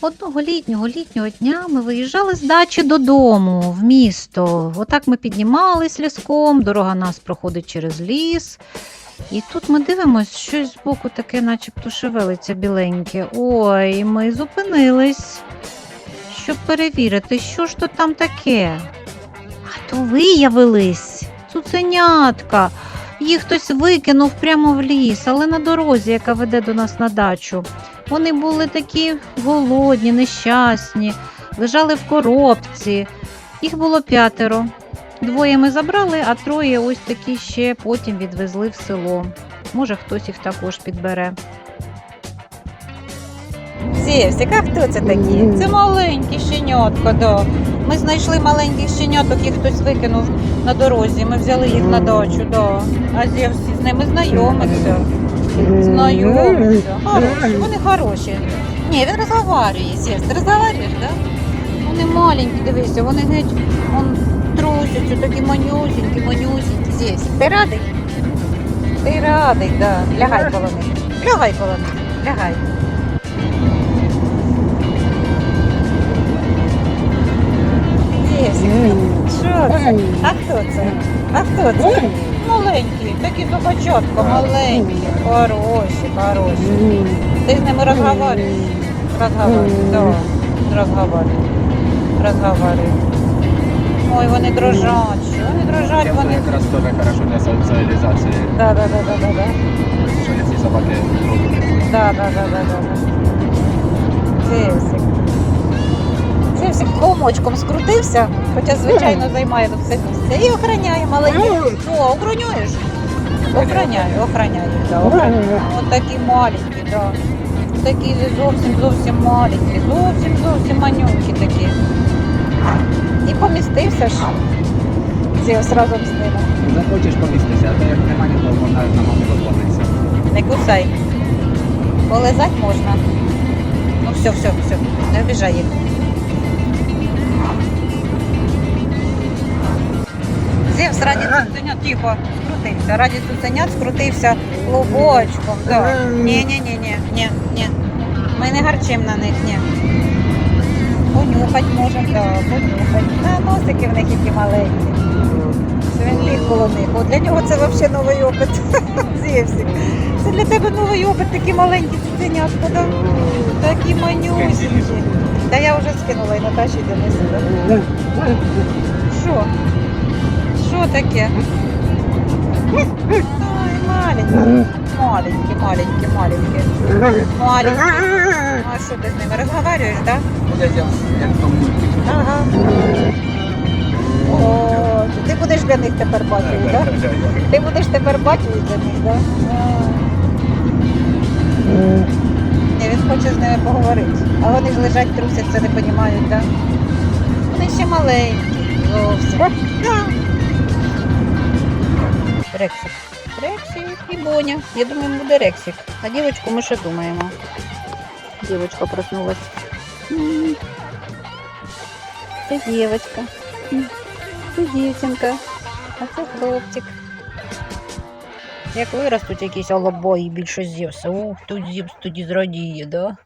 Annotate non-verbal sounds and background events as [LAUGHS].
Одного літнього літнього дня ми виїжджали з дачі додому в місто. Отак ми піднімались ліском, дорога нас проходить через ліс. І тут ми дивимось, щось збоку таке, начебто шевелиться біленьке. Ой, ми зупинились, щоб перевірити, що ж то там таке. А то виявились цуценятка. Їх хтось викинув прямо в ліс, але на дорозі, яка веде до нас на дачу. Вони були такі голодні, нещасні, лежали в коробці. Їх було п'ятеро. Двоє ми забрали, а троє ось такі ще потім відвезли в село. Може, хтось їх також підбере. Сєвсик, а хто це такі? Це маленькі щенятка, да. Ми знайшли маленьких щеняток, їх хтось викинув на дорозі. Ми взяли їх на дачу, да. А Зєвсі з ними знайомиться. Знайомиться. Хороші, вони хороші. Ні, він розговорює, Зєвс. Ти розговорюєш, так? Да? Вони маленькі, дивися, вони геть он, трусяться, такі манюсінькі, манюсінькі. Зєвс. Ти радий? Ти радий, да. Лягай коло них. Лягай коло них. Лягай. Що це? А хто це? А хто це? Маленькі, такі зубочатка, маленькі, хороші, хороші. Ти з ними розговорюєш? Розговорюєш, так. Розговорюєш. Розговорюєш. Ой, вони дрожать, вони дрожать, вони. как раз тоже хорошо для социализации, Да, да, да, да, да, да. что если собаки трогают. Да, да, да, да, да. Зевсик. Зевсик комочком скрутився, хоча, звичайно, займає все місце. І охороняє маленьких. О, охороняєш? Охороняю, охороняю, да, охороняю. От такі маленькі, да. Такі зовсім зовсім маленькі, зовсім зовсім манюнькі такі. І помістився ж. Зевс разом з ними. Захочеш поміститися, а то як немає, то можна на мамі розплатитися. Не кусай. Полизать можна. Ну все, все, все. Не обіжай їх. Зевс раді цуценят, тихо, скрутився. Раді цуценят скрутився клубочком. Да. Ні, ні, ні, ні, ні, ні. Ми не гарчим на них, ні. Понюхать можемо, да, понюхать. А носики в них які маленькі. Він ліг коло них. От для нього це взагалі новий опит. [LAUGHS] Це для тебе новий опит, такі маленькі цуценятка, да? такі манюсінькі. Та я вже скинула і Наташі Денису. Що? Таке? Ой, маленькі. Маленькі, маленькі, маленькі. Маленькі. А що ти з ними розговорюєш, так? Ну, я мультику. Ага. О, ти будеш для них тепер бачити, так? Ти будеш тепер бачити для них, так? Ні, він хоче з ними поговорити. А вони ж лежать, трусяться, не розуміють, так? Вони ще маленькі. Зовсім. Рексик. Рексик і Боня. Я думаю, буде Рексик. А дівочку ми ще думаємо. Дівочка проснулась. Це дівочка. Це дівчинка. А це хлопчик. Як виростуть якісь олобої більше з'ївся. Ух, тут з'ївс тоді зрадіє, да?